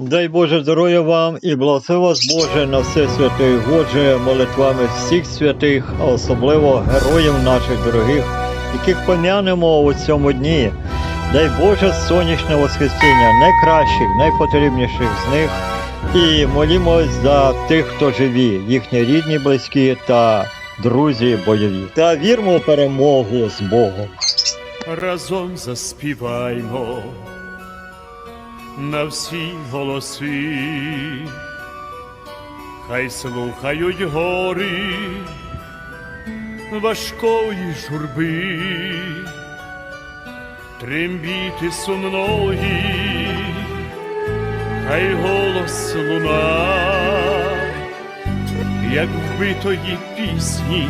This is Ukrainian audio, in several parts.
Дай Боже здоров'я вам і благослови вас Боже на все святе Боже молитвами всіх святих, а особливо героїв наших дорогих, яких пом'янемо у цьому дні. Дай Боже сонячне воскресіння найкращих, найпотрібніших з них. І молімось за тих, хто живі, їхні рідні, близькі та друзі бойові. Та вірмо у перемогу з Богом. разом заспіваймо на всі голоси, хай слухають гори важкої журби, трембіти сумної, хай голос луна, як вбитої пісні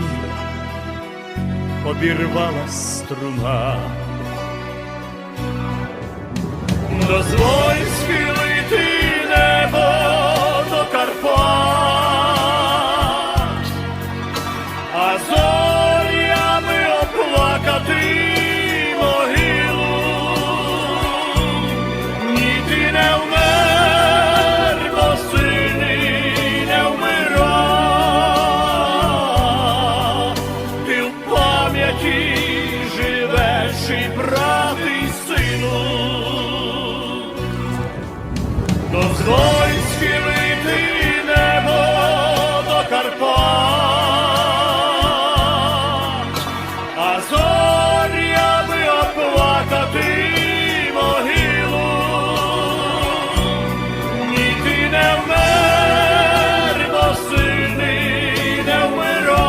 обірвала струна. Дозволь схилити небо до Карпат, а зорями оплакати могилу. Ні, ти не вмер, бо сильний не вмира. Ти в пам'яті живеш і брат сину. Дозволь схилити небо до Карпат, а зорями оплакати могилу. Ні, ти не вмер, бо сильний не вмира.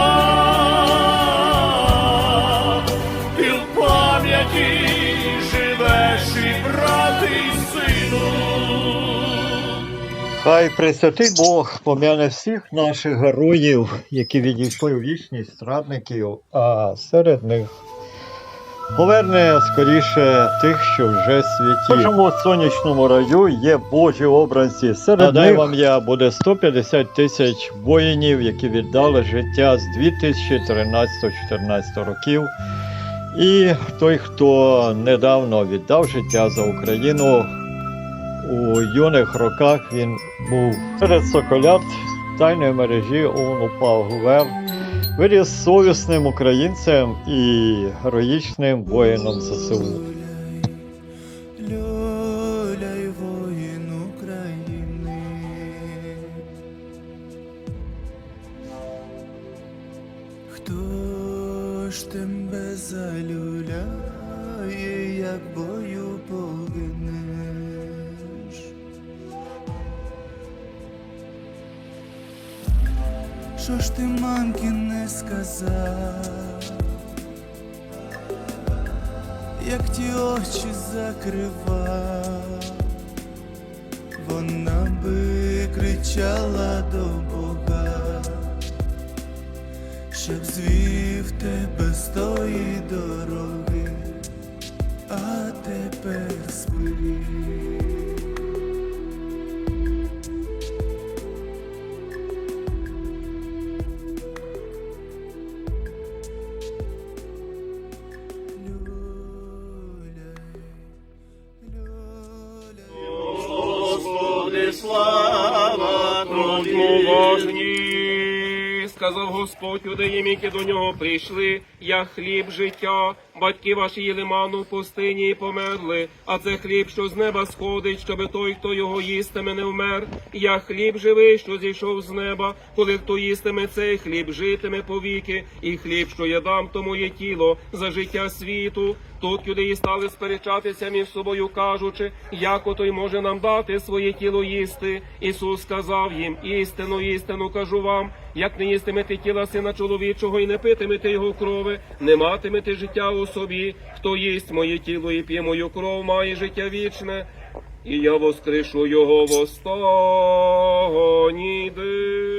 Ти в пам'яті живеш і брат і сину. Хай Пресвятий Бог пом'яне всіх наших героїв, які відійшли у вічність страдників, а серед них поверне скоріше тих, що вже святі. В кожному сонячному раю є Божі образі. Серед Надай вам я буде 150 тисяч воїнів, які віддали життя з 2013-2014 років. І той, хто недавно віддав життя за Україну, у юних роках він був серед соколят тайної мережі ОУН УПА ГУВЕР, виріс совісним українцем і героїчним воїном ЗСУ. Хто ж тебе залюляє, як бою погинеш? Що ж ти мамки не сказав? як ті очі закривав, вона би кричала до Бога, щоб звів тебе з тої дороги, а тепер спи. Сказав Господь юдеям, які до нього прийшли, я хліб життя. Батьки ваші їли ману в пустині і померли, а це хліб, що з неба сходить, щоби той, хто його їстиме, не вмер. Я хліб живий, що зійшов з неба, коли хто їстиме цей хліб, житиме повіки, і хліб, що я дам, то моє тіло за життя світу. Тут юдеї стали сперечатися між собою, кажучи, як ото й може нам дати своє тіло їсти. Ісус сказав їм: істину, істину кажу вам, як не їстимете тіла сина чоловічого і не питимете його крови, не матимете життя у собі. Хто їсть моє тіло і п'є мою кров, має життя вічне, і я воскрешу його в день.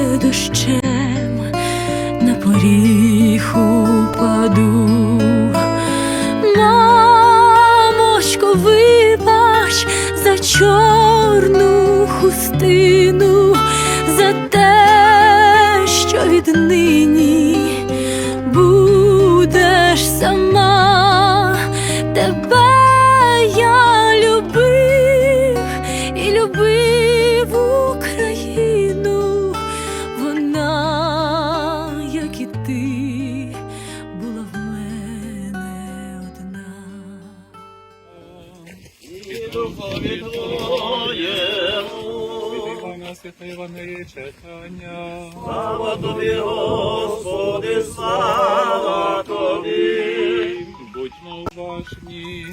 Свята Івангелія читання. Слава тобі, Господи, слава тобі. Будьмо уважні.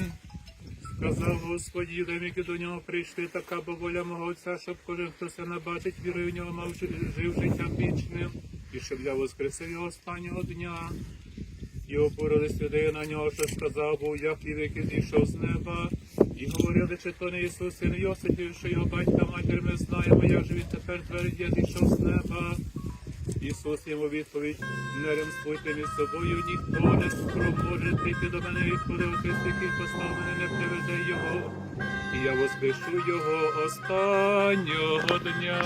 Сказав Господь, їдем, які до нього прийшли, така бо воля мого Отця, щоб кожен, хто се набачить, вірою в нього мав жив життя вічним, і щоб я воскресив його останнього дня. І опорились людей на нього, що сказав, був я хліб, який зійшов з неба. І говорили, чи то не Ісус, син Йосипів, що його батька матір ми знаємо, як же він тепер твердить, я зійшов з неба. Ісус йому відповідь, не ремствуйте між собою, ніхто не спроможе прийти до мене, відходи отець, який послав мене, не приведе його. І я воскрешу його останнього дня.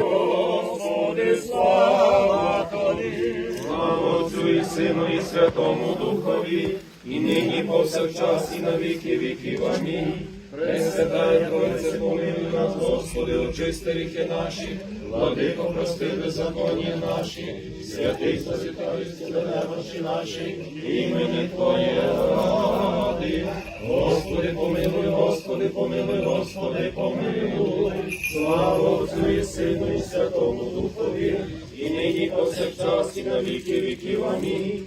Господи, слава тобі. Слава Отцю і Сину і Святому Духові, і нині повсякчас і на віки віків. Амінь. Пресвятая Тройце, помилуй нас, Господи, очисти гріхи наші, владико, прости беззаконня наші, святий спаситель, немощі наші, імені Твоє ради. Господи, помилуй, Господи, помилуй, Господи, помилуй. Слава Отцю і Сину і Святому Духові, і нині повсякчас і на віки віків. Амінь.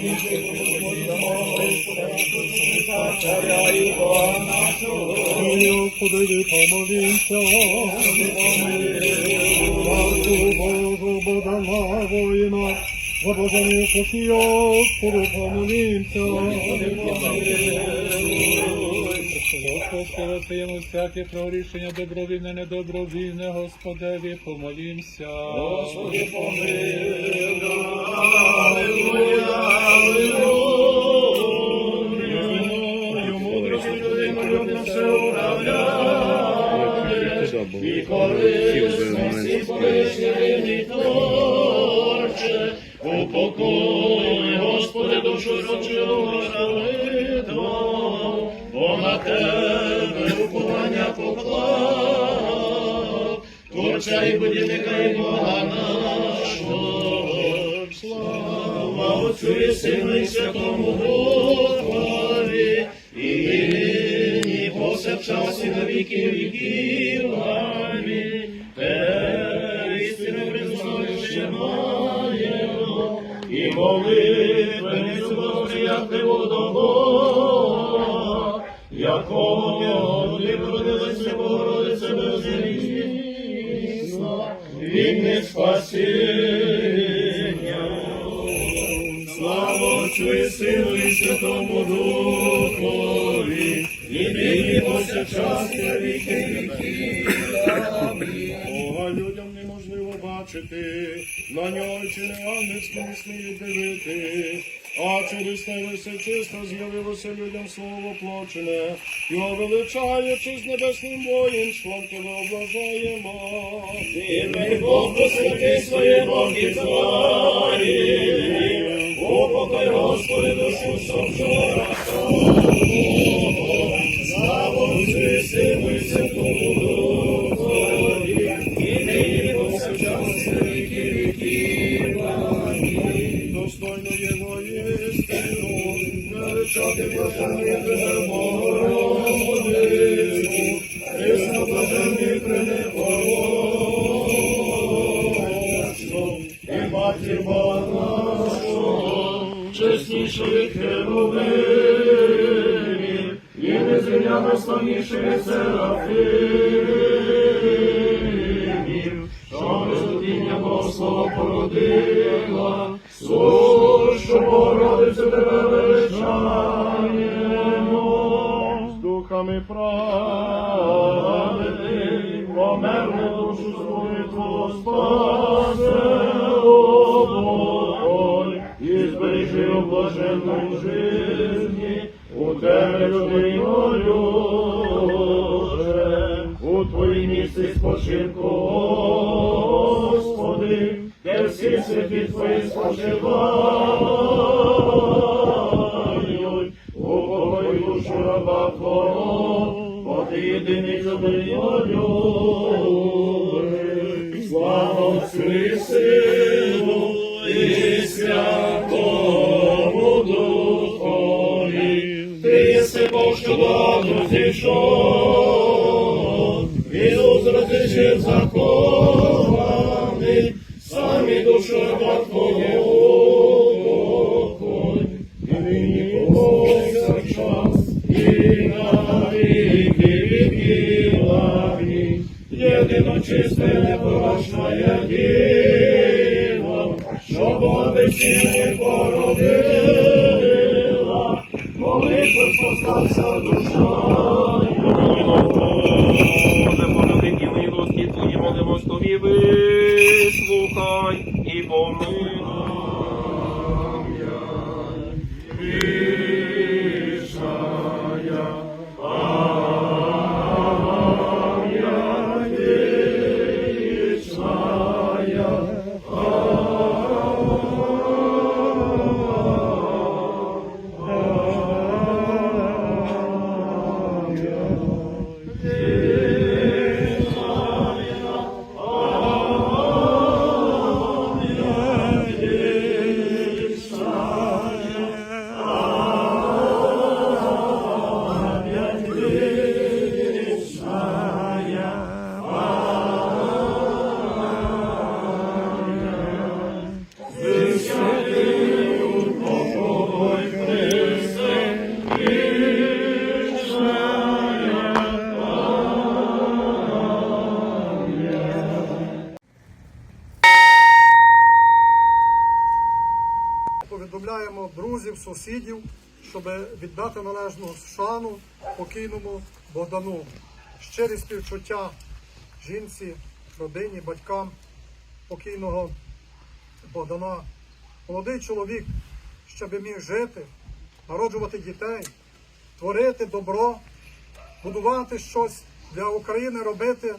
лукавого. Господи, помолімся, Славу Богу, Бога на воїна, за Божаний покій, Господи, помолімся. Йому всяке прорішення добровільне, недобровільне, Господеві, помолімся. Господи, І Отцю і Сину і Святому Духові, і нині повсякчас і на віки віків. Амінь. Істину признаючи маємо, і молитви не зубоприятливо до Бога, якого ти родилася Богородице безгрішна, він не спасіння. І Сину і Святому Духові, і нині повсякчас і на віки віків. Бога людям неможливо бачити, на нього чи не ангельські сміють дивити, а через те все чисто з'явилося людям слово воплочене, його величаючи з небесним воїнством, тебе облажаємо. Імей Бог посвяти своє Боги твої, упокой, Господи, душу совчора. Слава Отцю Сину і Святому Духові, і нині повсякчас на віки. Достойно його істину, Величати Божа, Богородицю, Христа чесніше від херовимів, і незрівняно славніше від серафимів, що безодіння Богослова породила, сущу Богородицю тебе величаємо, з духами праведним, померли душу свою Твого спасе, тебе людей у Твоїй місці спочинку, Господи, де всі святі Твої спочивають, упокой душу раба Твого, бо Ти єдиний людей молюже. Слава Отцю зійшов, Ісус розрішив закований, самі раба Твого і нині повсякчас, і на віки віків. Амінь. Єдино чисте, непорочна я діва, що Бога безцінний породила, молитву спостався душою. Сусідів, щоб віддати належну шану покійному Богдану. Щирі співчуття жінці, родині, батькам покійного Богдана. Молодий чоловік, щоб міг жити, народжувати дітей, творити добро, будувати щось для України робити.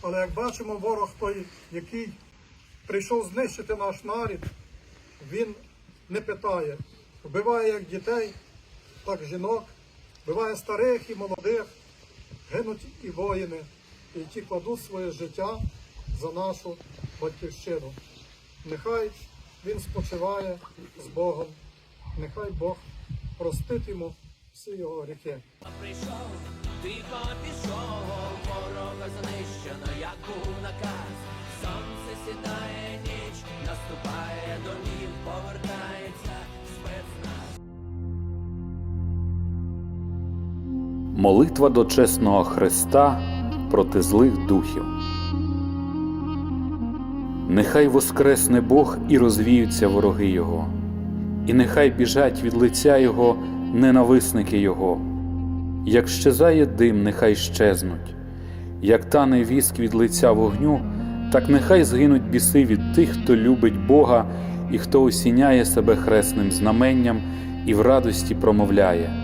Але як бачимо, ворог той, який прийшов знищити наш нарід, він не питає. Вбиває як дітей, так і жінок, вбиває старих і молодих, гинуть і воїни, і ті кладуть своє життя за нашу батьківщину. Нехай він спочиває з Богом, нехай Бог простить йому всі його гріхи. прийшов, тихо пішов, ворога знищено, як був наказ. Сонце сідає ніч, наступає домів, повертається Молитва до чесного Христа проти злих духів. Нехай воскресне Бог і розвіються вороги Його, і нехай біжать від лиця Його ненависники Його. Як щезає дим, нехай щезнуть, як тане віск від лиця вогню, так нехай згинуть біси від тих, хто любить Бога і хто осіняє себе хресним знаменням і в радості промовляє.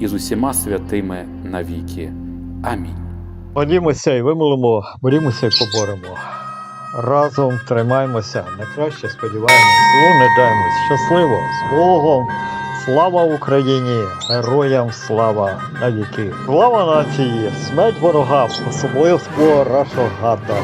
і з усіма святими навіки. Амінь. Борімося і вимолимо, борімося і поборемо. Разом тримаємося, на краще сподіваємось, злу не даємось. Щасливо, з Богом! Слава Україні! Героям слава навіки! Слава нації! Смерть ворогам! Особливо Рашогада!